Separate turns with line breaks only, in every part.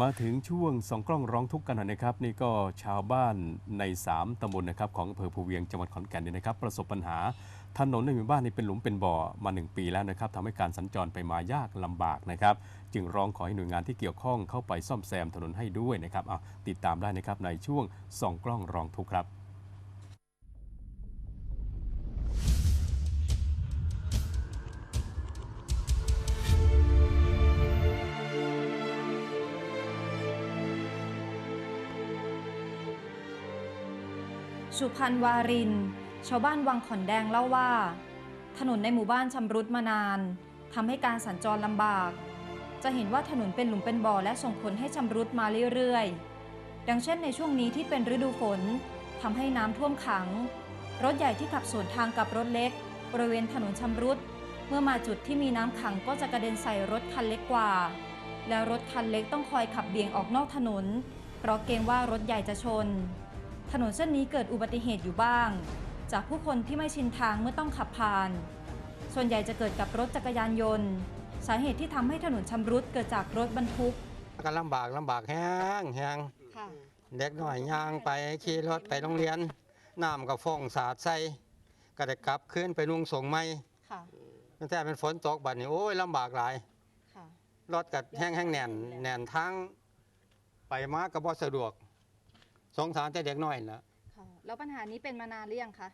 มาถึงช่วงสองกล้องร้องทุกข์กันหน่อยนะครับ นี่ก็ชาวบ้านใน 3ตำบลนะครับของอำเภอภูเวียงจังหวัดขอนแก่นเนี่ยนะครับ ประสบปัญหาถนนในหมู่บ้านนี่เป็นหลุมเป็นบ่อมา 1 ปีแล้วนะครับทำให้การสัญจรไปมายากลำบากนะครับ จึงร้องขอให้หน่วยงานที่เกี่ยวข้องเข้าไปซ่อมแซมถนนให้ด้วยนะครับเอาติดตามได้นะครับในช่วงสองกล้องร้องทุกข์ครับ
สุพรรณวาริน ชาวบ้านวังขอนแดงเล่าว่า ถนนในหมู่บ้านชำรุดมานานทำให้การสัญจรลำบาก จะเห็นว่าถนนเป็นหลุมเป็นบ่อและส่งผลให้ชำรุดมาเรื่อยๆ ดังเช่นในช่วงนี้ที่เป็นฤดูฝนทำให้น้ำท่วมขัง รถใหญ่ที่ขับสวนทางกับรถเล็ก บริเวณถนนชำรุด เมื่อมาจุดที่มีน้ำขังก็จะกระเด็นใส่รถคันเล็กกว่า แล้วรถคันเล็กต้องคอยขับเบี่ยงออกนอกถนน เพราะเกรงว่ารถใหญ่จะชน ถนนเส้นนี้เกิดอุบัติเหตุอยู่บ้าง จากผู้คนที่ไม่ชินทางเมื่อต้องขับผ่าน ส่วนใหญ่จะเกิดกับรถจักรยานยนต์ สาเหตุที่ทำให้ถนนชำรุดเกิดจากรถบรรทุก
ก็ลำบากลำบากแห้งแห้ง
ค่ะ
เด็กน้อยย่างไปขี่รถไปโรงเรียนน้ำก็ฟ้องสาดใส่ก็ได้กลับคืนไปลุงส่งไม่
ค่ะ
ตั้งแต่เป็นฝนตกบัดนี้โอ้ยลำบากหลาย
ค่ะ
รถก็แห้งแห้งแน่นแน่นทั้งไปมาก็บ่สะดวก สงสารแต่เด็กน้อยนะ
ค่ะแล้วปัญหานี้เป็นมานานหรือยังคะ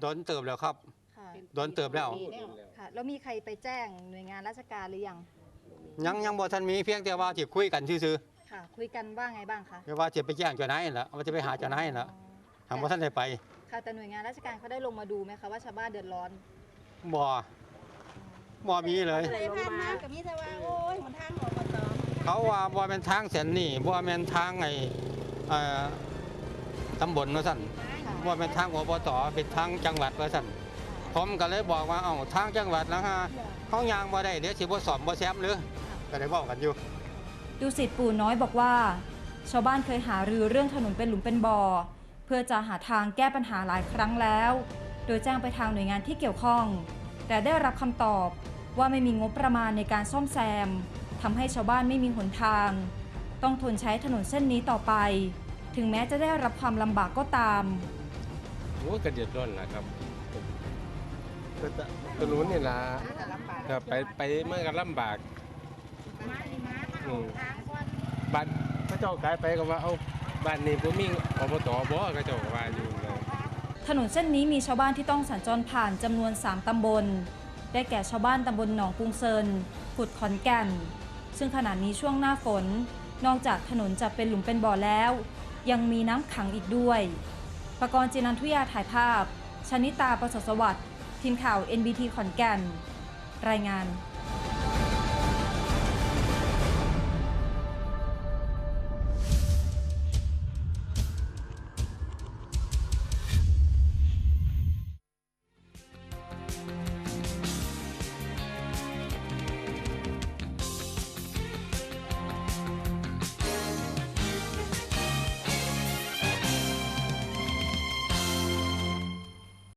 โดนเติบแล้วครับ
ค่ะ
โดนเติบแล้ว
ค่ะแล้วมีใครไปแจ้งหน่วยงานราชการหรือยัง
ยังยังบ่ทันมีเพียงแต่ว่าที่คุยกันซื่อ
ค่ะ คุยกันว่าไงบ้างคะ
ๆแต่ว่าจะไปแจ้งเจ้านายนั่นล่ะว่าจะไปหาเจ้านายนั่นล่ะทางบ่ทันได้ไป
ค่ะแต่หน่วยงานราชการเขาได้ลงมาดูไหมคะว่าชาวบ้านเดือดร้อน
บ่บ่มีเลย
เลยผ่านมากับมีแต่ว่าโอ้ยหนทางอบต
เขาว่าบ่แม่นทางเส้นนี้บ่แม่นทางไอ้ เอ่อตำบลว่าซั่น
ค่ะ
บ่แม่นทางอบตเป็นทางจังหวัดว่าซั่นผมก็เลยบอกว่าเอ้าทางจังหวัดแล้วฮะเฮาย่างบ่ได้เดี๋ยวสิบ่สอบบ่แซมหรือก็ได้เว้ากันอยู่
ดูสิทธิ์ปู่น้อยบอกว่า ชาวบ้านเคยหารือเรื่องถนนเป็นหลุมเป็นบ่อ เพื่อจะหาทางแก้ปัญหาหลายครั้งแล้ว โดยแจ้งไปทางหน่วยงานที่เกี่ยวข้อง แต่ได้รับคำตอบว่าไม่มีงบประมาณในการซ่อมแซมทำให้ชาวบ้านไม่มีหนทาง ต้องทนใช้ถนนเส้นนี้ต่อไป ถึงแม้จะได้รับความลำบากก็ตาม
โอ้ยกระเดือดร้อนนะครับก็จะถนนนี่ล่ะ
ลำบาก
ก็ไปไปเมื่อกันลำบาก
มานี่มา
อืม
ทางก่อน
บ้านพระเจ้ากายไปก็ว่าเอ้าบ้านนี้บ่มีอบตบ่ก็เจ้าก็ว่าอยู่นะ
ถนนเส้นนี้มีชาวบ้านที่ต้องสัญจรผ่านจำนวน 3 ตำบล ได้แก่ชาวบ้านตำบลหนองกรุงเซินขุดขอนแก่น ซึ่งขณะนี้ช่วงหน้าฝน นอกจากถนนจะเป็นหลุมเป็นบ่อแล้ว ยังมีน้ำขังอีกด้วยประกรณ์จินันทุยาถ่ายภาพ ชนิตาประสสวัสดิ์ทีมข่าว NBT ขอนแก่น รายงาน